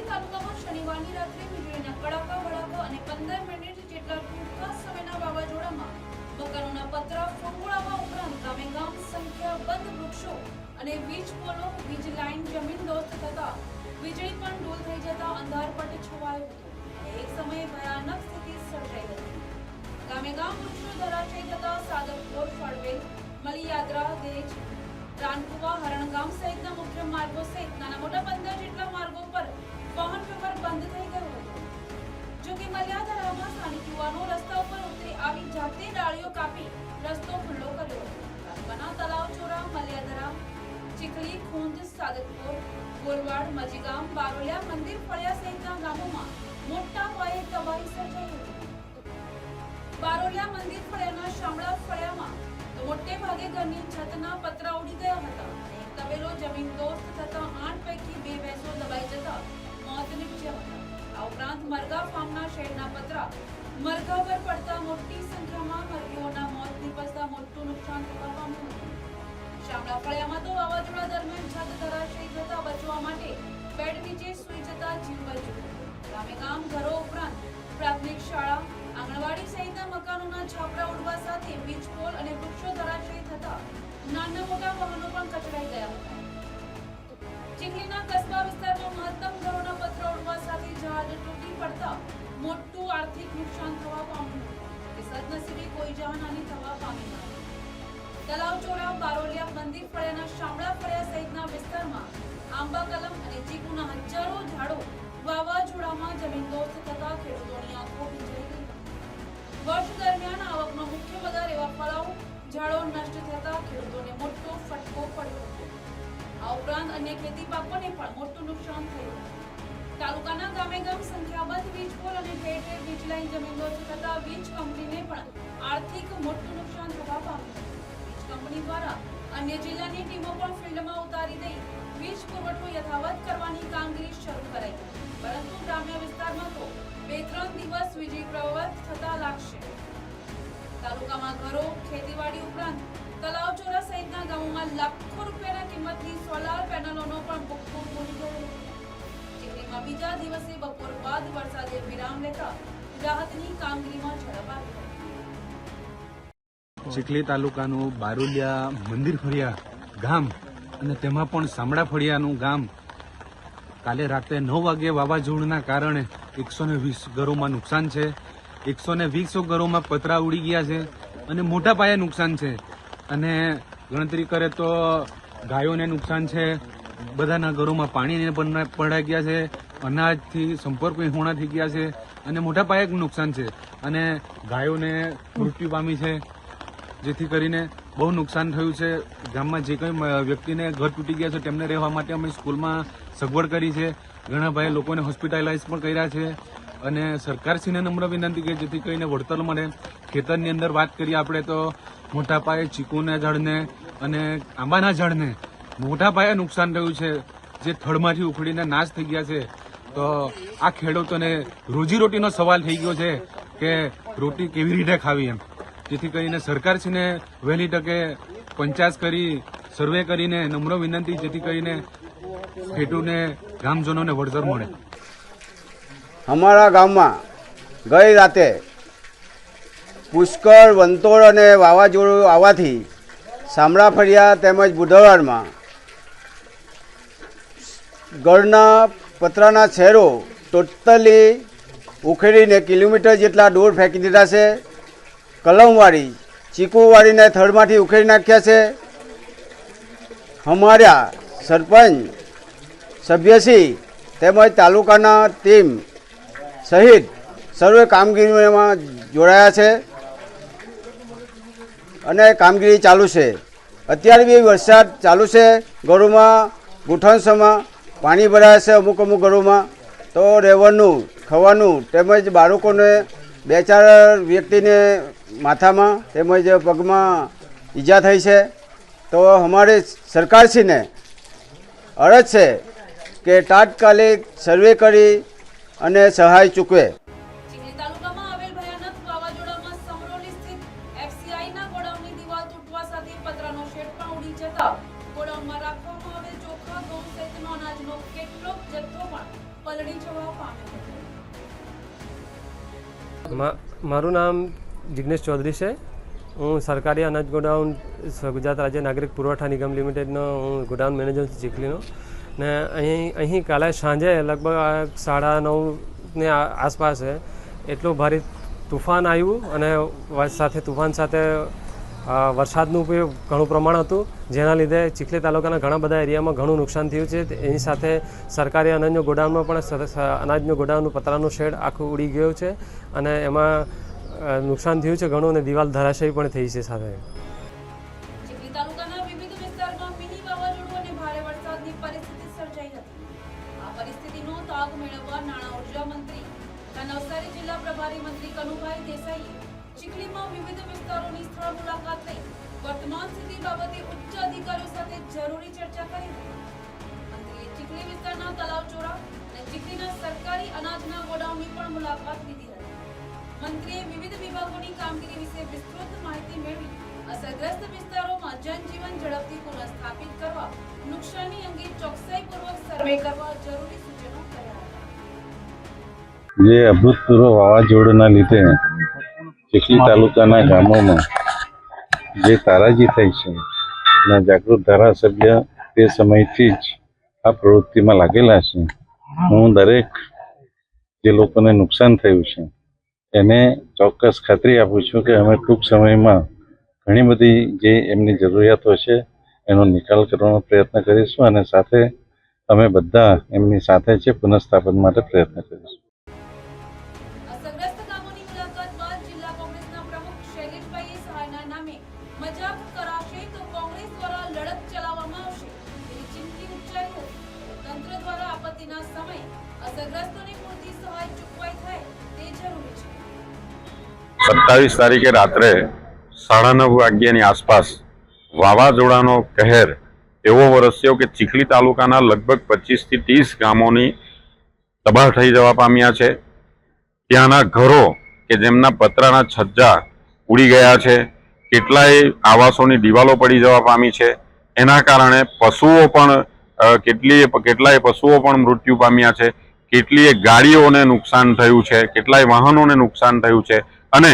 ચીખલી તાલુકામાં શનિવારની રાત્રે વીજળીના કડાકા ભડાકા અને પંદર મિનિટ જેટલા ટૂંકા સમયના વાવાઝોડામાં મકાનોના પતરા ફંગોળાવા ઉપરાંત ગામેગામ સંખ્યાબંધ વૃક્ષો અને વીજ પોલો, વીજ લાઇન જમીન દોસ્ત થતા વીજળી પણ ડૂલ થઈ જતા અંધારપટ છવાયો હતો. એક સમયે ભયાનક સ્થિતિ સર્જાઈ હતી. ગામે ગામ વૃક્ષો ધરાશય થતા સાદરપુર ફળવેલ, મલિયાદ્રા, દેજ રાનકુવા હરણગામ સહિતના મુખ્ય માર્ગો સહિત નાના મોટા પંદર જેટલા માર્ગો પર વાહન વ્યવહાર બંધ થઈ ગયો હતો. જો કે મલિયાદરામાં સ્થાનિક યુવાનો રસ્તા ઉપર ઉતરી આવી જાતે ડાળીઓ કાપી રસ્તો ખુલ્લો કર્યો. હતો તાલુકાના તલાવચોરા મલ્યાધરા, ચીખલી ખૂંદ સાદતપુર, ગોરવાડ, મજીગામ, બારોલિયા, મંદિર, ફળિયા સહિતના ગામોમાં મોટા પાયે તબાહી સર્જાઈ હતી. બારોલિયા, મંદિર, ફળિયાના શામળા, ફળિયામાં મોટે ભાગે ઘરની છતના પતરા ઉડી ગયા હતા. તબેલો જમીન દોસ્ત થતા આઠ પૈકી બે ભેંસો દબાઈ જતા મોત નીપજ્યા હતા. આ ઉપરાંત મરઘા ફાર્મના શેડના પતરા. મરઘા પર પડતા મોટી સંખ્યામાં મરઘીઓના મોત નીપજતા મોટું નુકસાન થવા પામ્યું હતું શામળા ફળિયામાં તો વાવાઝોડા દરમિયાન છત ધરાશયી થતા બચવા માટે બેડ નીચે સૂઈ જતા જીવ બચ્યો. ગામે ગામ, ઘરો ઉપરાંત પ્રાથમિક શાળા, આંગણવાડી સહિતના મકાનોના છાપરા ઉડવા સાથે વીજ આર્થિક નુકસાન થવા પામ્યું. કે સદનસીબે કોઈ જાનહાનિ થવા પામી ન. તલાવ તલાવચોરા બારોલિયા મંદિર ફળિયાના શામળા ફળિયા સહિતના વિસ્તારમાં આંબા કલમ અને ચીકુના હજારો ઝાડો વાવાઝોડામાં જમીનદોસ્ત થતા ખેડૂતોની આંખો ભીંજાઈ ગઈ. વર્ષ દરમિયાન આવકનો મુખ્ય બજાર એવા ફળાઓ ઝાડો નષ્ટ થતા ખેડૂતોને મોટો ફટકો પડ્યો. આ ઉપરાંત અન્ય ખેતી પાકોને પણ મોટું નુકસાન થયું. હતું તાલુકાના ગામે ગામ સંખ્યાબંધ વીજ પોલ અને ઠેર ઠેર વીજ જમીનો થતા વીજ કંપનીને પણ આર્થિક મોટું નુકસાન થવા પામ્યું વીજ કંપની દ્વારા અન્ય જિલ્લાની ટીમો પણ ફિલ્ડમાં ઉતારી દઈ વીજ પુરવઠો યથાવત કરવાની કામગીરી શરૂ કરાઈ. પરંતુ ગ્રામ્ય વિસ્તારમાં તો બે ત્રણ દિવસ વીજળી પ્રવત થતા લાગશે. તાલુકામાં ઘરો, ખેતીવાડી ઉપરાંત તલાવચોરા સહિતના ગામોમાં લાખો રૂપિયાના કિંમતની સોલાર પેનલોનો પણ ભૂખો બીજા દિવસે બપોર બાદ વરસાદે વિરામ લેતા રાહતની કામગીરીમાં ઝડપ આવી ચીખલી તાલુકાનું બારુલિયા મંદિર ફળિયા ગામ અને તેમાં પણ સામડા ફળિયાનું ગામ કાલે રાત્રે નવ વાગે વાવાઝોડાના કારણે એકસો ને વીસ ઘરોમાં નુકસાન છે. એકસો ને વીસો ઘરોમાં પતરા ઉડી ગયા છે અને મોટા પાયે નુકસાન છે. અને ગણતરી કરે તો ગાયોને નુકસાન છે. બધાના ઘરોમાં પાણીને પણ પડાઈ ગયા છે. અનાજથી સંપર્ક વિહોણા થઈ ગયા છે અને મોટા પાયે નુકસાન છે. અને ગાયોને મૃત્યુ પામી છે, જેથી કરીને બહુ નુકસાન થયું છે. ગામમાં જે કંઈ વ્યક્તિને ઘર તૂટી ગયા છે, તેમને રહેવા માટે અમે સ્કૂલમાં સગવડ કરી છે. ઘણા ભાઈ લોકોને હોસ્પિટલાઇઝ પણ કર્યા છે. અને સરકારશ્રીને નમ્ર વિનંતી કે જેથી કરીને વળતર મળે. ખેતરની અંદર વાત કરીએ આપણે તો મોટા પાયે ચીકુના ઝાડને અને આંબાના ઝાડને મોટા પાયે નુકસાન થયું છે, જે થડમાંથી ઉખડીને નાશ થઈ ગયા છે. તો આ ખેડૂતોને રોજીરોટીનો સવાલ થઈ ગયો છે કે રોટી કેવી રીતે ખાવી એમ. જેથી કરીને સરકારશ્રીને વહેલી તકે પંચાયત કરી, સર્વે કરીને નમ્ર વિનંતી, જેથી કરીને ખેડૂતને ગામજનોને વળતર મળે. અમારા ગામમાં ગઈ રાતે પુષ્કળ વંતોળ અને વાવાઝોડું આવવાથી સામડા ફળિયા તેમજ બુધવારમાં ગળના પતરાના શહેરો ટોટલી ઉખેડીને કિલોમીટર જેટલા દૂર ફેંકી દીધા છે. કલમવાડી ચીકુવાડીને થડમાંથી ઉખેડી નાખ્યા છે. અમારા સરપંચ, સભ્યશ્રી તેમજ તાલુકાના ટીમ સહિત સર્વે કામગીરીમાં જોડાયા છે અને કામગીરી ચાલુ છે. અત્યારે બી વરસાદ ચાલુ છે. ઘરોમાં ગુઠણસમાં પાણી ભરાશે અમુક અમુક ઘરોમાં, તો રહેવાનું, ખાવાનું તેમજ બાળકોને બે ચાર વ્યક્તિને માથામાં તેમજ પગમાં ઈજા થઈ છે. તો અમારે સરકારશ્રીને અરજ છે કે તાત્કાલિક સર્વે કરી અને સહાય ચૂકવે. પલળી જવા પામે મારું નામ જિગ્નેશ ચૌધરી છે. હું સરકારી અનાજ ગોડાઉન ગુજરાત રાજ્ય નાગરિક પુરવઠા નિગમ લિમિટેડનો હું ગોડાઉન મેનેજર છું ચીખલીનો. ને અહીં અહીં કાલે સાંજે લગભગ સાડા નવને આસપાસ એટલું ભારે તુફાન આવ્યું અને સાથે તુફાન સાથે વરસાદનું ઘણું પ્રમાણ હતું, જેના લીધે ચીખલી તાલુકાના ઘણા બધા એરિયામાં ઘણું નુકસાન થયું છે. એની સાથે સરકારી અનાજનું ગોડાઉનમાં પણ અનાજનું ગોડાઉનનું પતરાનું શેડ આખું ઉડી ગયું છે અને એમાં નુકસાન થયું છે ઘણું અને દિવાલ ધરાશયી પણ થઈ છે સાથે. જે અભૂતપૂર્વ વાવાઝોડાના લીધે ચીખલી તાલુકાના ગામોમાં જે તારાજી થઈ છે ના જાગૃત ધારાસભ્ય તે સમયથી જ આ પ્રવૃત્તિમાં લાગેલા છે. હું દરેક જે લોકોને નુકસાન થયું છે, એને ચોક્કસ ખાતરી આપું છું કે અમે ટૂંક સમયમાં ઘણી બધી જે એમની જરૂરિયાતો છે, એનો નિકાલ કરવાનો પ્રયત્ન કરીશું અને સાથે અમે બધા એમની સાથે છે પુનઃસ્થાપન માટે પ્રયત્ન કરીશું. સત્તાવીસ તારીખે રાત્રે સાડા નવ વાગ્યાની આસપાસ વાવાઝોડાનો કહેર એવો વરસ્યો કે ચીખલી તાલુકાના લગભગ પચીસથી ત્રીસ ગામોની તબાહ થઈ જવા પામ્યા છે. ત્યાંના ઘરો કે જેમના પતરાના છજ્જા ઉડી ગયા છે, કેટલાય આવાસોની દિવાલો પડી જવા પામી છે. એના કારણે પશુઓ પણ કેટલીય, કેટલાય પશુઓ પણ મૃત્યુ પામ્યા છે. કેટલીય ગાડીઓને નુકસાન થયું છે, કેટલાય વાહનોને નુકસાન થયું છે. અને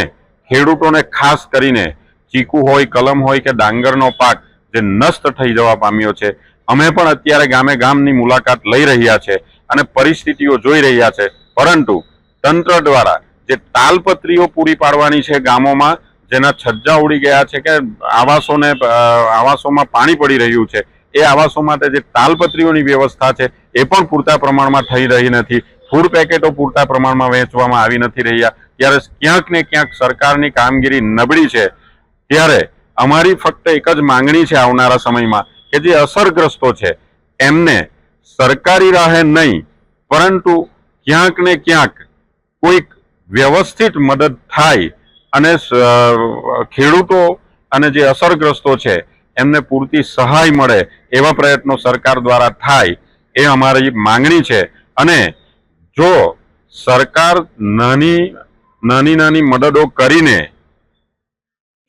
ખેડૂતોને ખાસ કરીને ચીકુ હોય, કલમ હોય કે ડાંગરનો પાક જે નષ્ટ થઈ જવા પામ્યો છે. અમે પણ અત્યારે ગામે ગામની મુલાકાત લઈ રહ્યા છે અને પરિસ્થિતિઓ જોઈ રહ્યા છે. પરંતુ તંત્ર દ્વારા જે તાલપત્રીઓ પૂરી પાડવાની છે ગામોમાં, જેના છજ્જા ઉડી ગયા છે કે આવાસોને આવાસોમાં પાણી પડી રહ્યું છે, એ આવાસો માટે જે તાલપત્રીઓની વ્યવસ્થા છે એ પણ પૂરતા પ્રમાણમાં થઈ રહી નથી. ફૂડ પેકેટો પૂરતા પ્રમાણમાં વહેંચવામાં આવી નથી રહ્યા. ત્યારે ક્યાંક ને ક્યાંક સરકારની કામગીરી નબળી છે, ત્યારે અમારી ફક્ત એક જ માંગણી છે આવનારા સમયમાં કે જે અસરગ્રસ્તો છે, એમને સરકારી રાહે નહીં, પરંતુ ક્યાંક ને ક્યાંક કોઈક વ્યવસ્થિત મદદ થાય અને ખેડૂતો અને જે અસરગ્રસ્તો છે, એમને પૂરતી સહાય મળે એવા પ્રયત્નો સરકાર દ્વારા થાય એ અમારી માંગણી છે. અને જો સરકાર નાની નાની નાની મદદો કરીને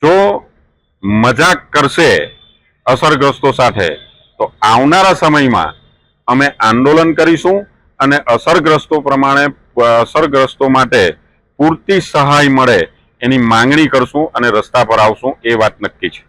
જો મજાક કરશે અસરગ્રસ્તો સાથે, તો આવનારા સમયમાં અમે આંદોલન કરીશું અને અસરગ્રસ્તો પ્રમાણે, અસરગ્રસ્તો માટે પૂરતી સહાય મળે એની માંગણી કરશું અને રસ્તા પર આવશું એ વાત નક્કી છે.